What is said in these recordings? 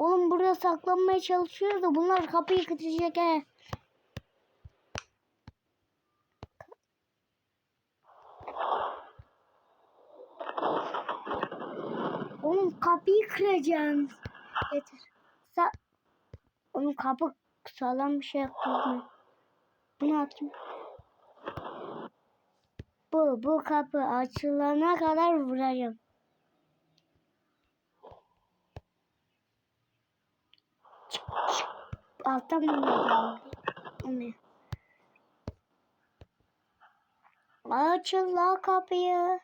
Oğlum burada saklanmaya çalışıyoruz da bunlar kapıyı kıracak he. Oğlum kapıyı kıracaksın. Yeter. Sa Oğlum kapı sağlam bir şey yaptın. Bunu atayım. Bu, bu kapı açılana kadar vuracağım. Alttan mı? Açıl la kapıyı.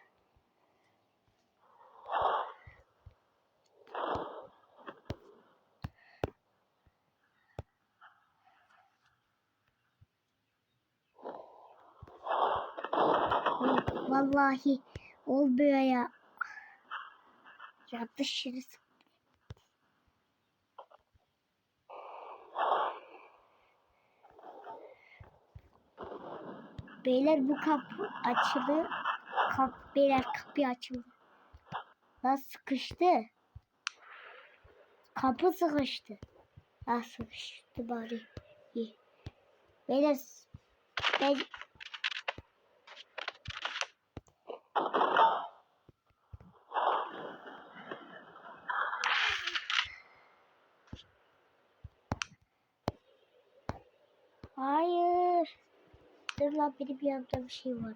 Vallahi olmuyor ya. Ya dışarısı. Beyler bu kapı açıldı. Kap, beyler kapı açıldı. Lan sıkıştı. Kapı sıkıştı. Ha sıkıştı bari. İyi. Beyler ben Lan benim yanımda bir şey var.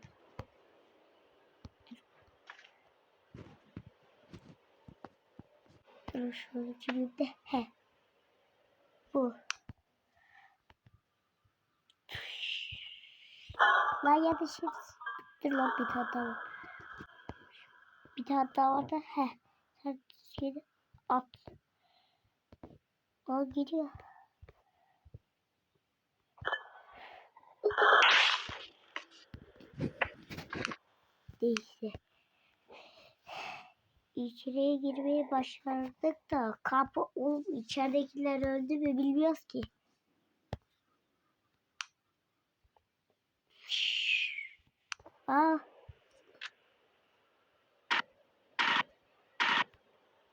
Dur şöyle cebimde. He. Bu. Lan yapışırız. Dur lan bir tane daha var. Bir tane daha var da. He. Sen şeyi at. O gidiyor. Neyse. İçeriye girmeye başardık da kapı oğlum içeridekiler öldü mü bilmiyoruz ki. Aa.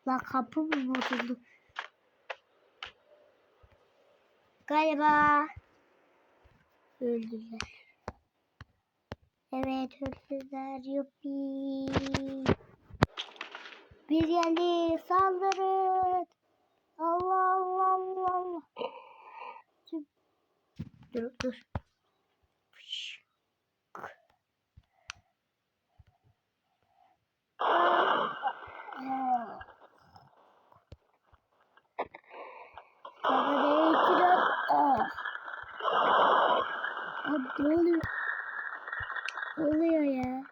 La kapı mı bozuldu? Galiba öldüler. Evet hırsızlar yuppi. Bir geldi saldırın. Allah Allah Allah Allah. Dur dur. Fış. Baba nereye gidiyor? Ah. Abi ne oluyor? Ne oluyor ya?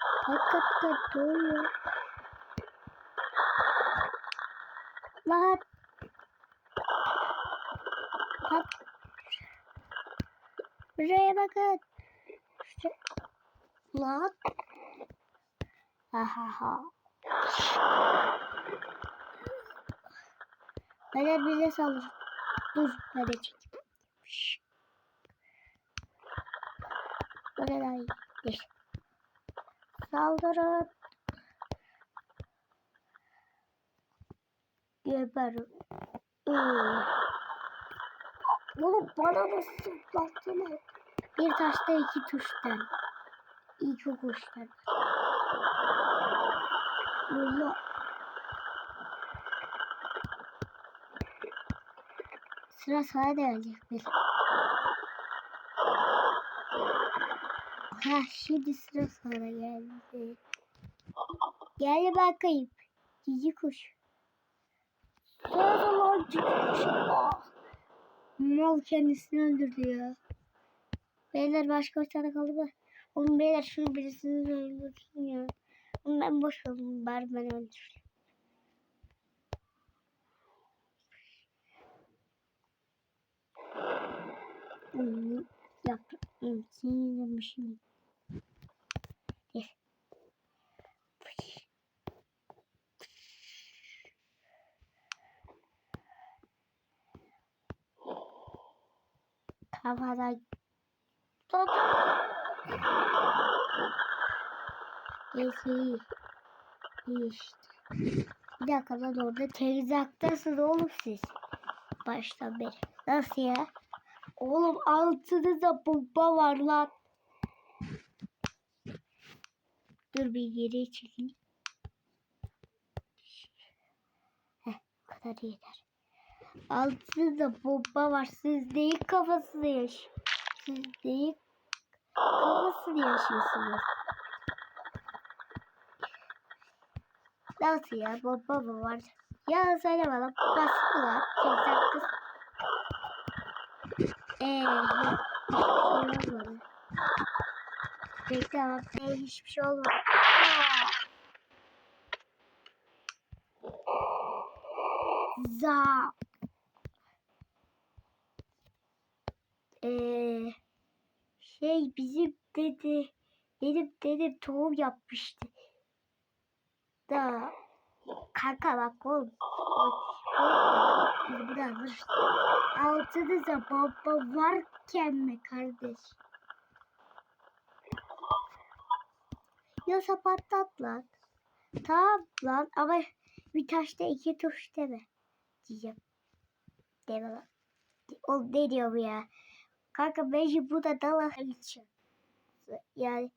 Hakikaten ne oluyor? Lan. Bak. Buraya bakın. Şu... Lan. Ha ha ha. Beyler bize saldır. Dur çekeyim. Şşş. Böyle daha iyi. Geç. Saldırın. Geberin. Bana nasıl zıplattın? Bir taşta iki tuştan. İki kuştan. Allah. Sıra sana da gelecek bir. Ha şimdi sıra sana geldi. Gel bakayım. Cici kuş. Sıra zaman cici kuş. Ah. Mal kendisini öldürdü ya. Beyler başka bir tane kaldı mı? Oğlum beyler şunu birisini öldürsün ya. Ben boş oldum. Bari ben öldüreyim. Yaptım. Sinirlenmişim. Gel. Kafada iyi. İyi işte. Bir dakika lan orada teyzaktasınız oğlum siz. Baştan beri. Nasıl ya? Oğlum altınızda bomba var lan. Dur bir geri çekeyim. Heh, bu kadar yeter. Altınızda bomba var. Siz neyin kafasını yaş? Siz neyin kafasını yaşıyorsunuz? Nasıl ya? Bomba mı var? Ya söyle bana. Basit mi lan? Eee. Olmadı. Bekle ama ee, hiçbir şey olmadı. Aa! Za. Eee. Şey bizim dedi. Benim dedem tohum yapmıştı. Da. Kanka bak oğlum. Bak, oğlum, Burada dur. Altınızda bomba varken mi kardeş? Yoksa patlat lan. Tamam lan ama bir taşta iki tuş deme. Diyeceğim. Deme lan. Oğlum ne diyor ya? Kanka bence bu da dala için. Yani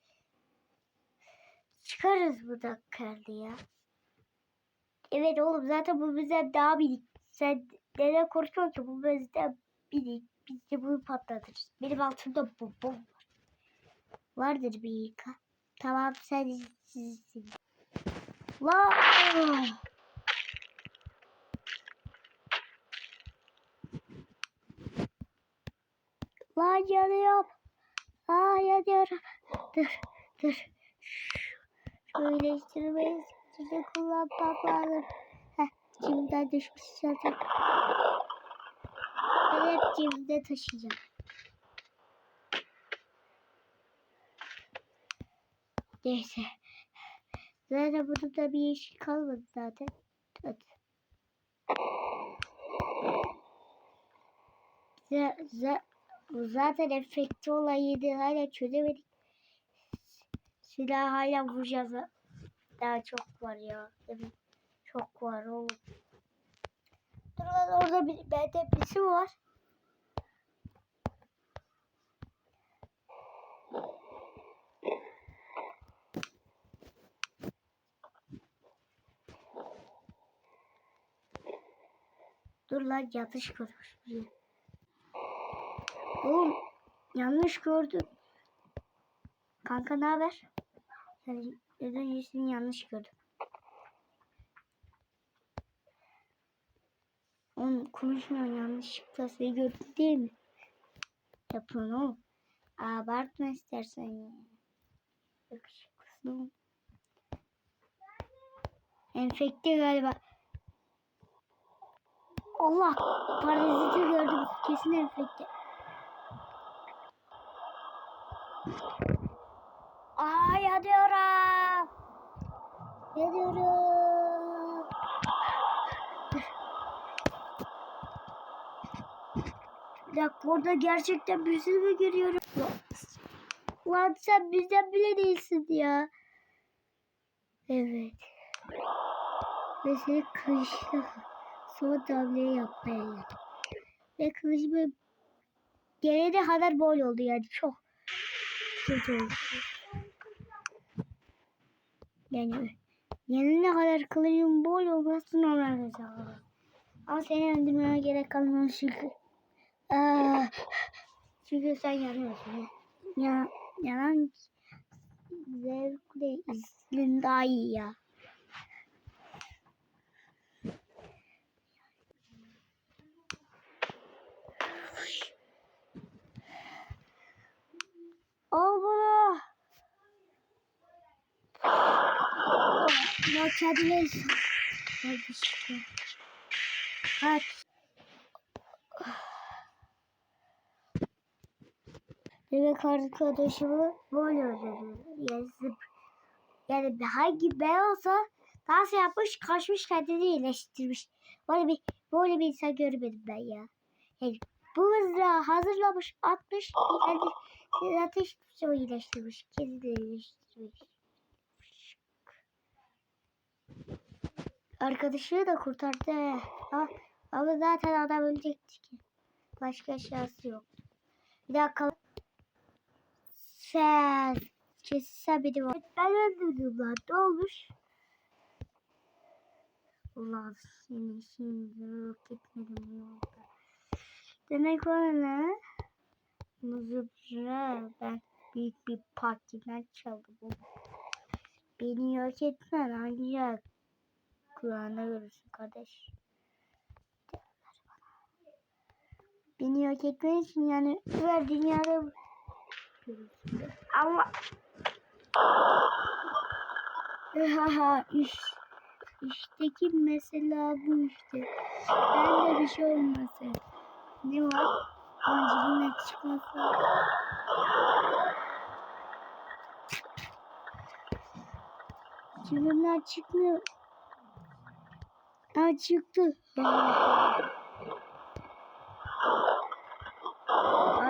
çıkarız bu da kardı ya. Evet oğlum zaten bu bizden daha bilik. Sen neden korkuyorsun ki bu bizden bilik. Biz de bunu patlatırız. Benim altımda bomba var. Vardır bir yıka. Tamam sen sizsin. La. La yanıyorum. Aa yanıyorum. Dur dur. Şöyle size kullanmam lazım. Cimden düşmüş zaten. Ben hep cimde taşıyacağım. Neyse. Zaten bunun da bir işi kalmadı zaten. Hadi. Zaten efekti olayıydı. Hala çözemedik. Silah hala vuracağız. Daha çok var ya. Evet. Çok var oğlum. Dur lan orada bir, bende birisi var. Dur lan yanlış görmüş. Oğlum yanlış gördüm. Kanka ne haber? Yani öncesini yanlış gördüm. Oğlum konuşmuyor yanlışlıkla seni gördüm değil mi? Yapın oğlum. Abartma istersen ya. Yakışıklısın. Enfekte galiba. Allah paraziti gördüm. Kesin enfekte. Aa yanıyorum. Yanıyorum. Bir dakika orada gerçekten birisini mi görüyorum? Lan sen bizden bile değilsin ya. Evet. Ve seni kılıçla son hamleyi yapmaya geldim. Ve kılıcımı gelene kadar bol oldu yani çok kötü oldu. Yani yenine kadar kılıcım bol olması normal bir şey. Ama seni öldürmeye gerek kalmamış çünkü. Aa, çünkü sen yanıyorsun. Ya, yanan zevkle izin daha iyi ya. Al bunu. Ya kendine. Kaç. Demek arkadaşımı böyle öldürdü. Yani, yani hangi ben olsa dans yapmış kaçmış kendini iyileştirmiş. Böyle bir böyle bir insan görmedim ben ya. Yani bu mızrağı hazırlamış atmış kendi ateş tutuşu iyileştirmiş. Kendini iyileştirmiş. Arkadaşı da kurtardı. Ama, ama zaten adam ölecekti ki. Başka şansı yok. Bir dakika. Sen. Kesin biri var. Ben öldürdüm lan. Ne olmuş? Ulan seni şimdi yok etmedim yolda. Demek o ne? Muzubra ben büyük bir partiden çaldım. Beni yok etmen ancak kulağına görürsün kardeş. Beni yok etmen için yani ver dünyada görürsün. Ama Haha iş, işteki mesela bu işte. Ben de bir şey olmasın. Ne var? Angelina çıkması. Cebimden çıkmıyor. Aa çıktı.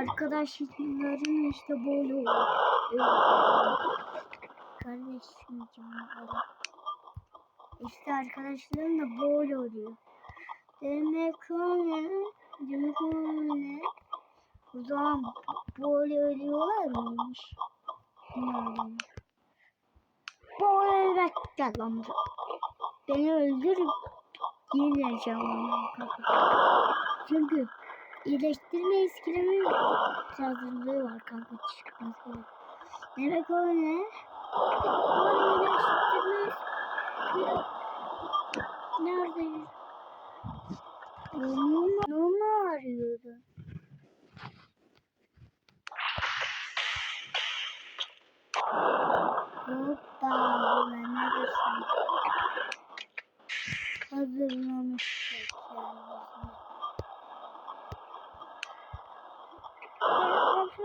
Arkadaşların işte böyle oluyor. Kardeşim cimrileri. İşte arkadaşlarım da böyle oluyor. Demek ne? Demek ne? O zaman böyle ölüyorlar mıymış? Yani. Böyle ölmek gel buraya. Beni yeniden canlanmam kanka. Çünkü iyileştirme eskileme hazırlığı var kanka çıkması. Demek o ne? O iyileştirme Neredeyim? Onu, onu arıyordum. Hoppa, ben neredesin? Hazırlamıştık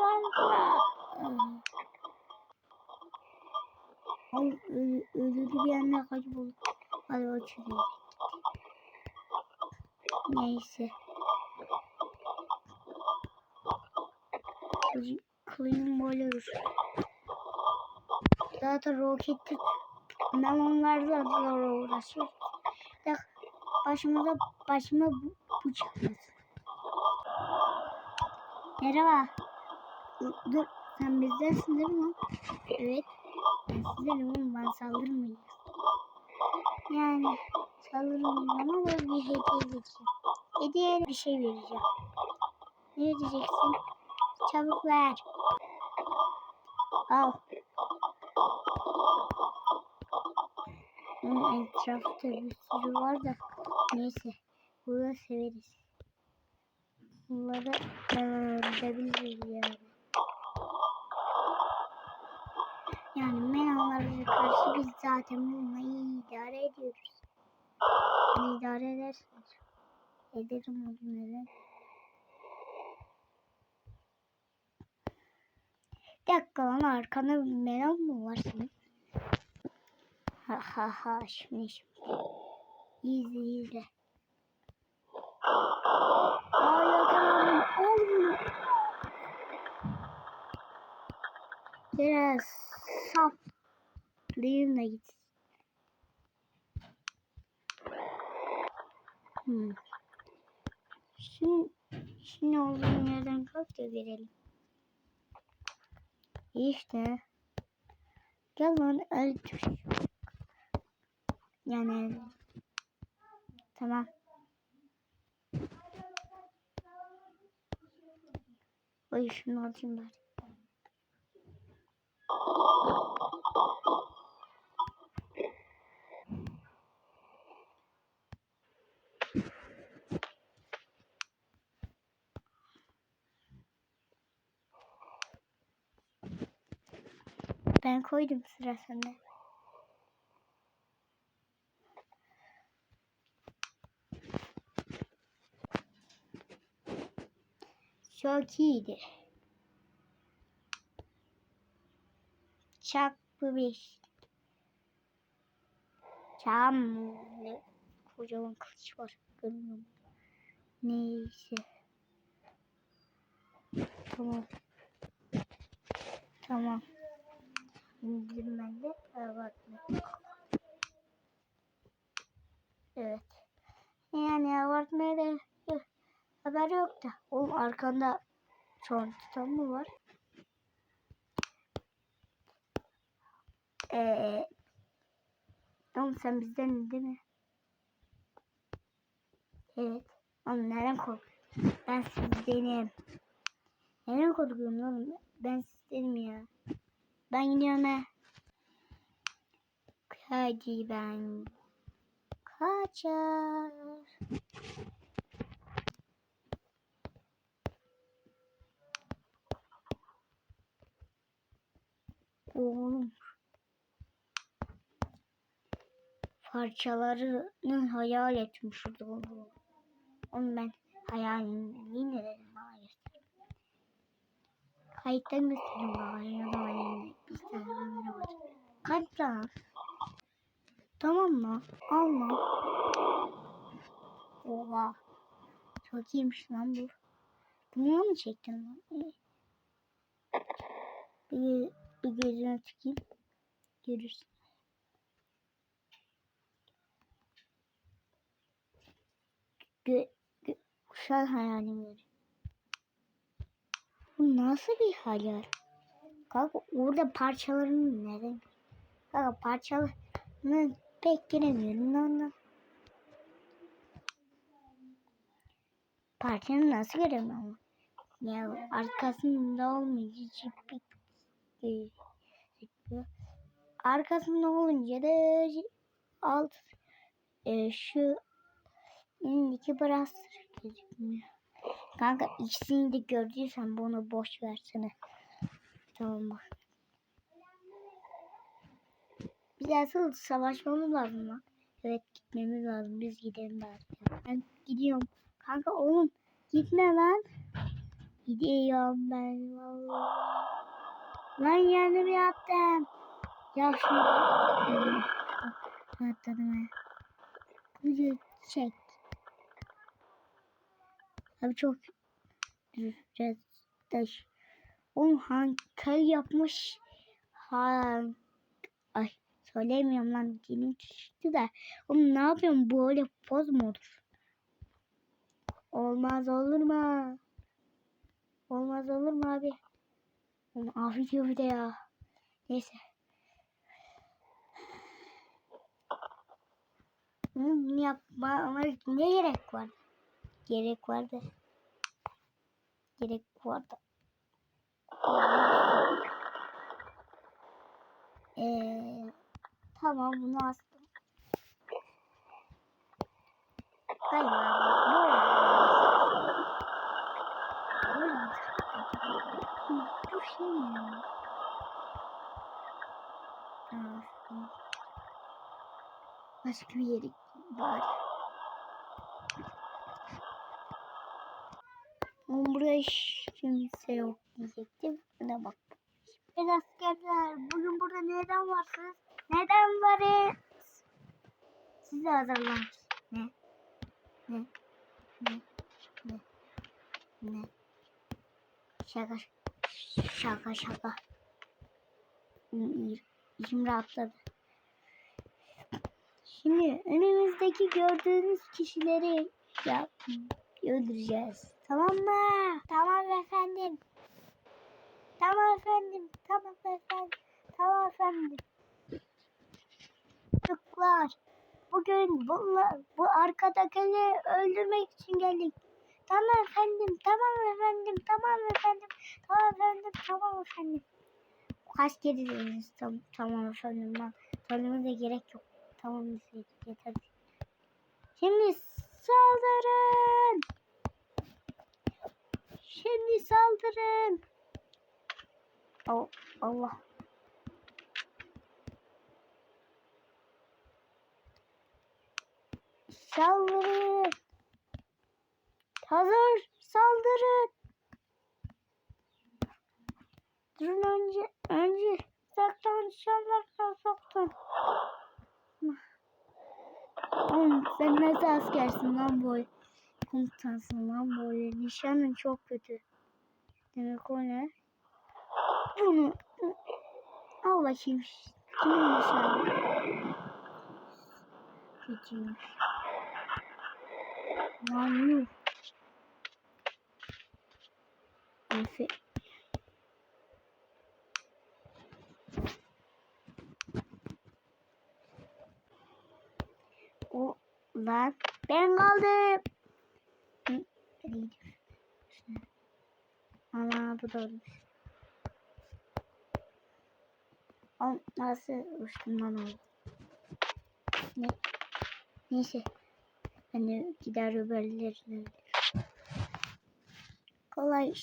kendisini. Al, ölü, ölülü bir yerine kayboldu. Hadi açılıyor. Neyse. Böyle olur. Zaten roketi ben onlarla zor uğraşıyorum. Da başımıza başıma bu, bu çıkmasın. Merhaba. Dur sen bizdensin değil mi? Evet. Ben sizdenim oğlum ben saldırmayayım. Yani saldırmayayım ama bir hediye vereceğim. Hediye bir şey vereceğim. Ne vereceksin? Çabuk ver. Al. Bunun etrafta bir sürü var da neyse. Bunu severiz. Bunları öldürebiliriz yani. Yani menonlara karşı biz zaten bununla iyi idare ediyoruz. Hani idare edersiniz. Ederim o cümleleri. Bir dakika lan arkanda bir menon mu var senin? Ha ha ha şimdi şimdi. İzle izle. Aa yakalandım. Al bunu. Biraz saf. Duyayım da git. Hmm. Şimdi, şimdi olduğum yerden kalk da verelim. İşte. Gel lan öldür. Yani tamam. Oy şunu alayım bari. Ben koydum sıra. Çok iyiydi. Çarpı beş. Çam kocaman kılıç var. Görmüyorum. Neyse. Tamam. Tamam. İndirmende abartma. Evet. Yani abartmaya da haber yok da. Oğlum arkanda çoğun tutan mı var? Eee Oğlum sen bizden değil mi? Evet. Oğlum neden korkuyorsun? Ben sizdenim. Neden korkuyorum oğlum? Ben sizdenim ya. Ben gidiyorum ha. Hadi ben kaçar. Oğlum. Parçalarını hayal etmiş oğlum. Onu ben hayalini ne dedim. Kayıttan göstereyim bana. Ya da tane kamera var. Kaç lan? Tamam mı? Alma. Oha. Çok iyiymiş lan bu. Bunu mı çektin lan? İyi. Bir, bir gözüne tıkayım. Görürsün. Gö, gö, kuşan hayalim görüyor. Bu nasıl bir hayal? Kanka orada parçalarını neden? Kanka parçalarını pek giremiyorum ondan. Parçanı nasıl görüyorum ama? Ya arkasında olmayacak bir arkasında olunca da alt e, şu elindeki brastır gözükmüyor. Kanka ikisini de gördüysen bunu boş versene. Tamam mı? Biz asıl savaşmamız lazım lan. Evet gitmemiz lazım. Biz gidelim bari. Ben gidiyorum. Kanka oğlum gitme lan. Gidiyorum ben vallahi. Lan yanımı yaptım. Ya şunu. Atladım ha. Kılıcı çek. Abi çok biraz taş. Oğlum hankel yapmış. Ha, ay söylemiyorum lan dilim düştü de. Oğlum ne yapıyorum böyle poz mu olur? Olmaz olur mu? Olmaz olur mu abi? Oğlum afiyet yok bir de ya. Neyse. Bunu yapma ama ne gerek var? Gerek vardı. Gerek vardı. Ee, tamam bunu astım. Galiba. Bu şey mi? Astım. Başka bir yere bari. Ama burada hiç kimse yok diyecektim. Buna bak. Ben askerler. Bugün burada neden varsınız? Neden varız? Sizi hazırlamış. Ne? Ne? Ne? Ne? Ne? Şaka. Şaka şaka. İçim rahatladı. Şimdi önümüzdeki gördüğünüz kişileri ya, öldüreceğiz. Tamam mı? Tamam efendim. Tamam efendim. Tamam efendim. Tamam efendim. Çocuklar. Bugün bunlar, bu arkadakileri öldürmek için geldik. Tamam efendim. Tamam efendim. Tamam efendim. Tamam efendim. Tamam efendim. Kaç kere dediniz tam, tamam efendim. Ben söylemenize gerek yok. Tamam yeter. Şimdi saldırın. Şimdi saldırın. Oh, Allah. Saldırın. Hazır. Saldırın. Durun önce. Önce. Saklan. Şanlar soktan. Oğlum sen nasıl askersin lan boy? Komutansın lan böyle. Nişanın çok kötü. Demek o ne? Bunu al bakayım. Kimin nişanı? Kötüymüş. Lan yuh. Neyse. O lan ben kaldım. Nereye gidiyorsun? İşte. Ana bu da olmuş. Oğlum nasıl uçtum lan oğlum? Ne? Neyse. De gider öbürlerine. Kolay iş.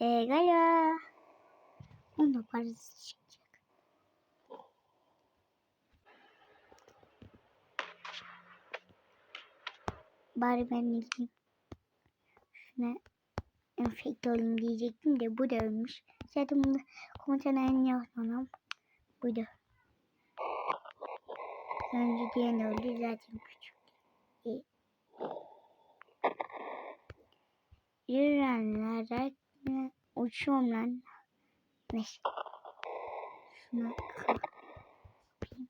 Eee galiba. Onda parası çıkacak. Bari ben gideyim. Şuna enfekte olayım diyecektim de bu da ölmüş. Zaten bunu komutan en yapmam. Bu da. Önce diyen öldü zaten küçük. İyi. Yürüyenler uçuyorum lan. Neyse. Şuna kapayım.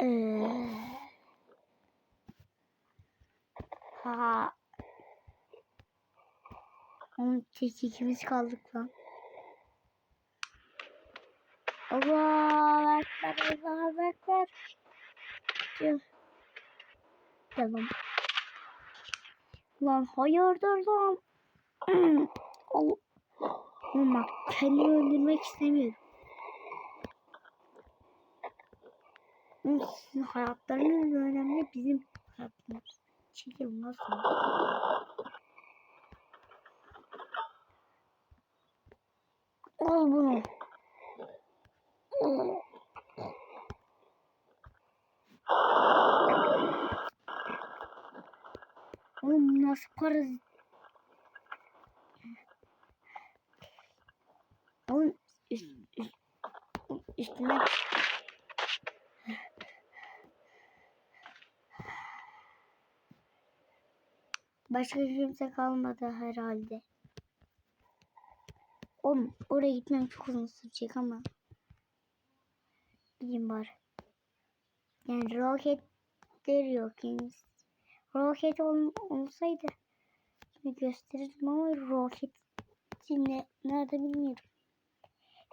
Ee, ha. Onun tek ikimiz kaldık lan. Allah ekber Allah. Gel. Tamam. Lan hayırdır lan. Allah. Oğlum bak kendimi öldürmek istemiyorum. Oğlum Sizin hayatlarınız önemli bizim hayatlarımız. Çekil nasıl? Al bunu. Oğlum nasıl parazit? Oğlum üst, üst, üstüne Başka kimse kalmadı herhalde. Oğlum oraya gitmem çok uzun sürecek ama. Gideyim bari. Yani roketler yok henüz. Roket ol, olsaydı şimdi gösterirdim ama roket ne, nerede bilmiyorum.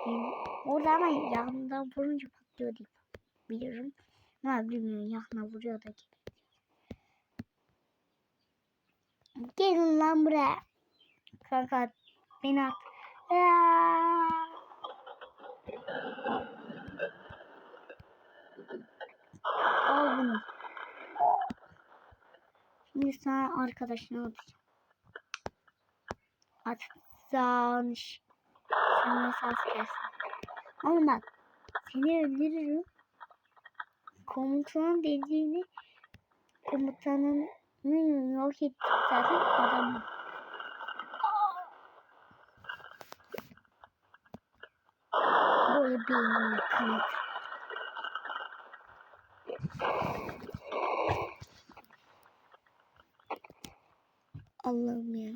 Yani orada ama yanından vurunca patlıyor diye biliyorum. Ama bilmiyorum yakına vuruyor da gibi. Gelin lan buraya. Kanka beni at. Aa! Al bunu. Şimdi sana arkadaşına atacağım. At. Zanış. Sana esas gelsin. Oğlum bak. Seni öldürürüm. Komutanın dediğini komutanın yok ettik zaten adamı. Böyle beynimi kanat. Allah'ım ya.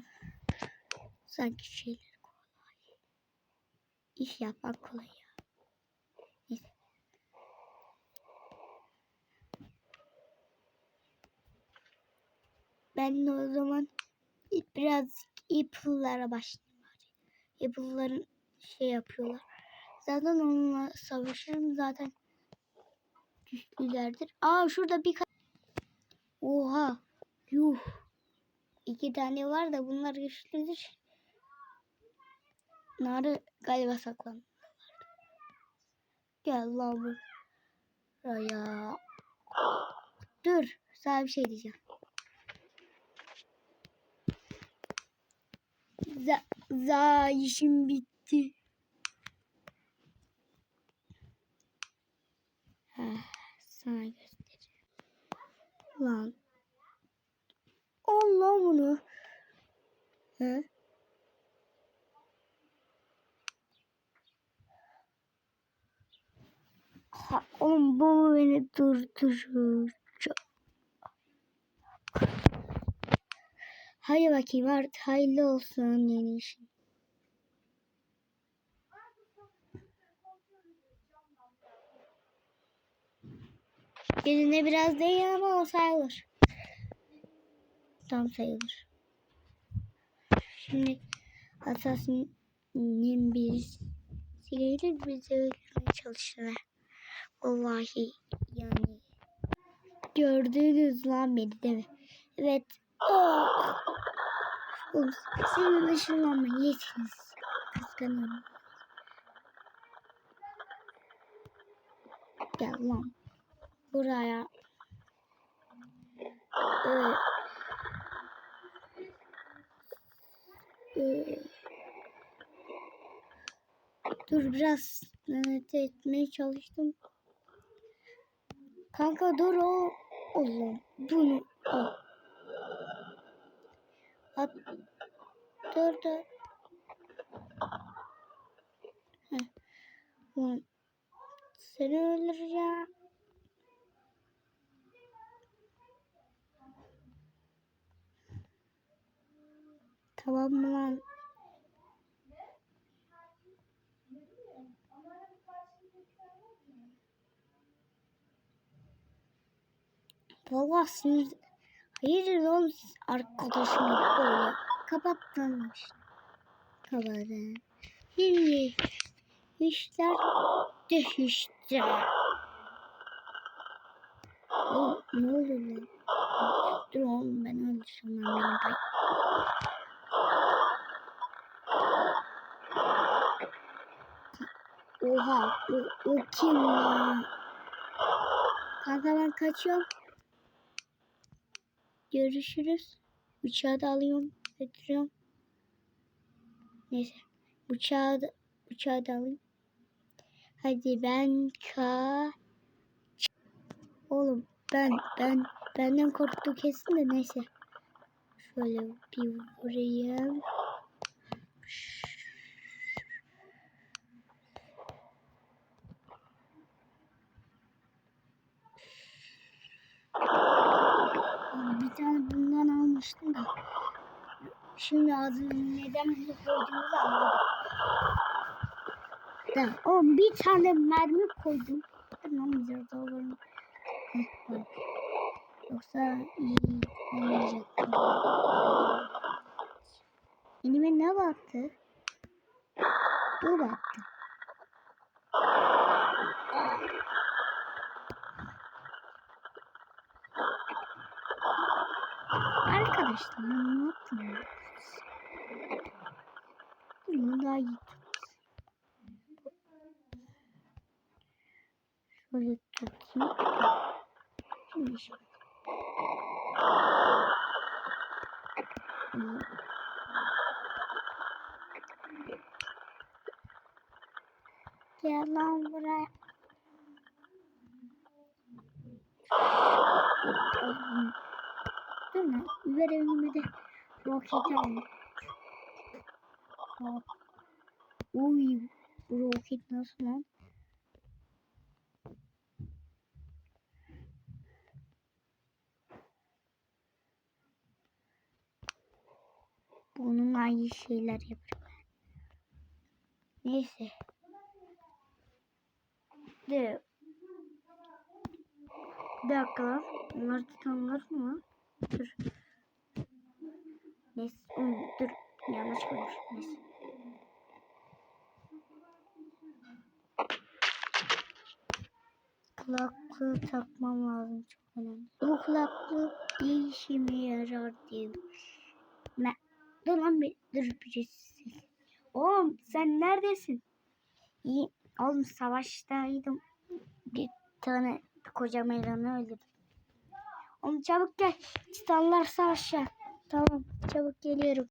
Sanki şeyler kolay. İş yapmak kolay ya. Ben de o zaman biraz Apple'lara başlayayım. Apple'ların şey yapıyorlar. Zaten onunla savaşırım zaten güçlülerdir. Aa şurada bir Oha. Yuh. İki tane var da bunlar güçlüdür. Narı galiba saklan. Gel lan buraya. Dur. Sana bir şey diyeceğim. Za, za işim bitti. Ha, sana göstereyim. Lan. Allah bunu. He? Ha, oğlum bu beni durduracak. Hadi bakayım artık hayırlı olsun yeni işin. Birine biraz değil ama o sayılır. Tam sayılır. Şimdi Assassin'in birisiyle bizi öldürmeye çalıştılar. Vallahi yani. Gördünüz lan beni değil mi? Evet. Oh. Senin ışınlanma yetiniz. Kıskanıyorum. Gel lan. Buraya. Ee, ee, dur biraz lanet etmeye çalıştım. Kanka dur o. Oğlum bunu al. At. Dur dur. Heh. Seni öldüreceğim. Tamam mı lan? Vallahi sinir... Hayırdır oğlum siz arkadaşımı böyle kapattınız. Kapattın. Şimdi işler düşüştü. Oğlum ne oluyor lan? Dur oğlum ben bay- Oha o, o kim ya? Kanka ben kaçıyorum. Görüşürüz. Bıçağı da alıyorum. Götürüyorum. Neyse. Bıçağı da, bıçağı da alayım. Hadi ben ka... Oğlum ben ben benden korktu kesin de neyse. Şöyle bir vurayım. Oğlum, Tane bundan almıştım da. Şimdi adını neden bunu koyduğumuzu anladım. Da, o bir tane mermi koydum. Heh, bak. Yoksa iyi olmayacaktı. Elime ne battı? Bu battı. Arkadaşlar ben ne yaptım ya? Bunu Şöyle tutayım. Şimdi. Hmm. Gel lan buraya. Oğlum, Dur lan. Ver elime de roket alayım. Hop. Uy. Bu roket nasıl lan? Bununla iyi şeyler yaparım. Neyse. De. Bir dakika lan. Bunlar titanlar mı? Dur. Neyse. Hmm, dur. Yanlış koymuş. Neyse. Kulaklığı takmam lazım. Çok önemli. Bu kulaklık bir işime yarar diye. Ne? Dur lan bir. Dur birisi. Oğlum sen neredesin? İyi. Oğlum savaştaydım. Bir tane koca meyranı öldürdüm. Oğlum çabuk gel. Titanlar savaşa. Tamam çabuk geliyorum.